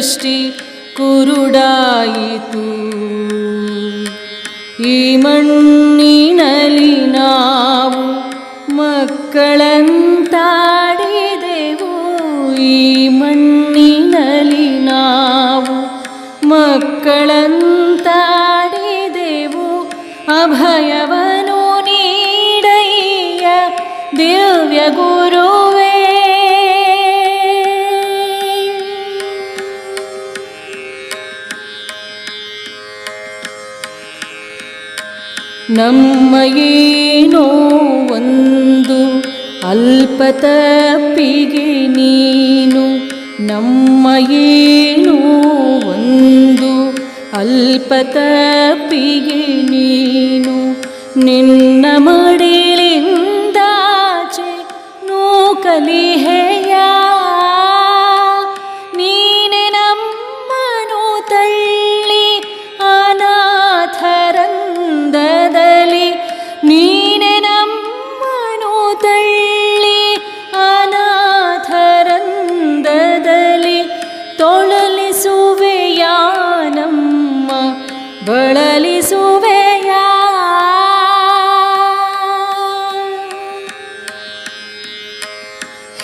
ದೃಷ್ಟಿ ಕುರುಡಾಯಿತು. ಈ ಮಣ್ಣಿನಲ್ಲಿ ನಾವು ಮಕ್ಕಳಂತಾಡಿದೆವು. ಈ ಮಣ್ಣಿನಲ್ಲಿ ನಾವು ಮಕ್ಕಳಂತಾಡಿದೆವು. ಅಭಯವನು ನೀಡಯ್ಯ ದಿವ್ಯ ಗುರುವೇ ನಮ್ಮ ಏನೋ ಒಂದು ಅಲ್ಪತ ಪಿಗೆ ನೀನು ನಮ್ಮ ಒಂದು ಅಲ್ಪತ ಪಿಗೆ ನೀನು. ನಿನ್ನ ಮಡಿಲಿಂದಾಚೆ ನೂಕಲಿಹೆಯ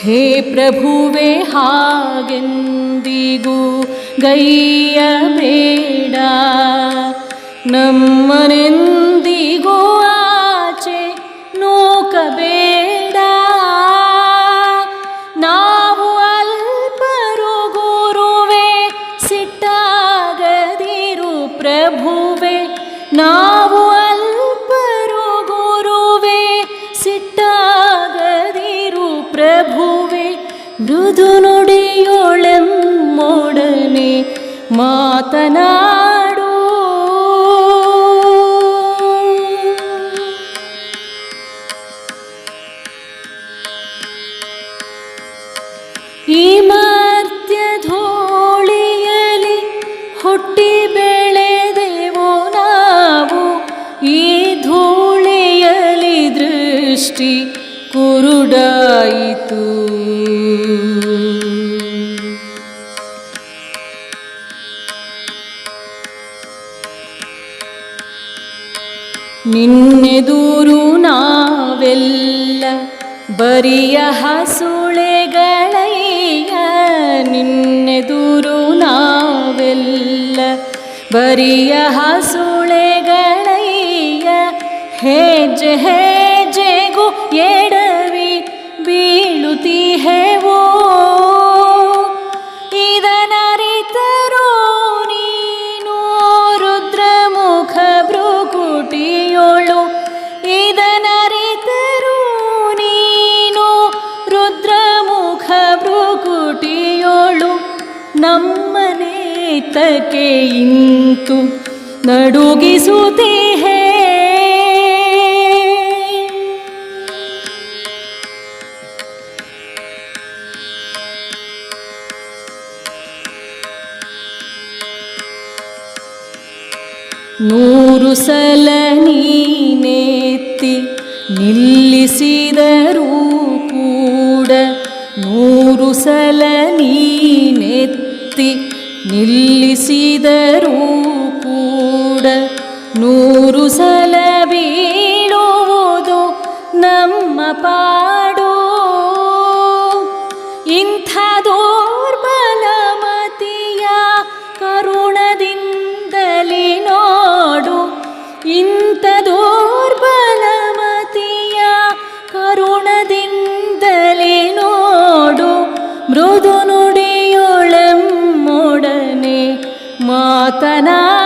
ಹೇ ಪ್ರಭುವೆ ಹಾಗೆಂದಿಗೂ ಗೈಯ ಬೇಡ ನಮ್ಮನೆಂದಿಗೂ ಮಾತನಾಡು. ಈ ಮರ್ತ್ಯ ಧೋಳಿಯಲ್ಲಿ ಹುಟ್ಟಿ ಬೆಳೆದೆವು ನಾವು. ಈ ಧೂಳಿಯಲಿ ದೃಷ್ಟಿ ಕುರುಡಾಯಿತು. ನಿನ್ನೆದೂರು ನಾವೆಲ್ಲ ಬರಿಯ ಹಸುಳೆಗಳಯ್ಯ. ನಿನ್ನೆದೂರು ನಾವೆಲ್ಲ ಬರಿಯ ಹಸುಳೆಗಳಯ್ಯ. ಹೇಜೆ ಹೇಜೆಗೂ ಎಡವಿ ಬೀಳುತ್ತಿ ಇದನರಿತರೋ ನಮ್ಮನೇತಕ್ಕೆ ಇಂತು ನಡುಗಿಸುತ್ತೀಹೇ ನೂರು ಸಲ ನೀನೆತ್ತಿ ನಿಲ್ಲಿಸಿದರೂ ಕೂಡ ನೂರು ಸಲ ನೀನೆತ್ತಿ ನಿಲ್ಲಿಸಿದರೂ ಕೂಡ ನೂರು ಸಲ ಬೀಳುವುದು ನಮ್ಮ ಪಾಡು. ಇಂಥ ದೌರ್ಬಲ ಮತಿಯ ಕರುಣದಿಂದಲಿ ನೋಡು. ಇಂಥ ದೌರ್ಬಲ ಮತಿಯ ಕರುಣದಿಂದಲಿ ನೋಡು. ಮೃದು ಮಾತನಾಡು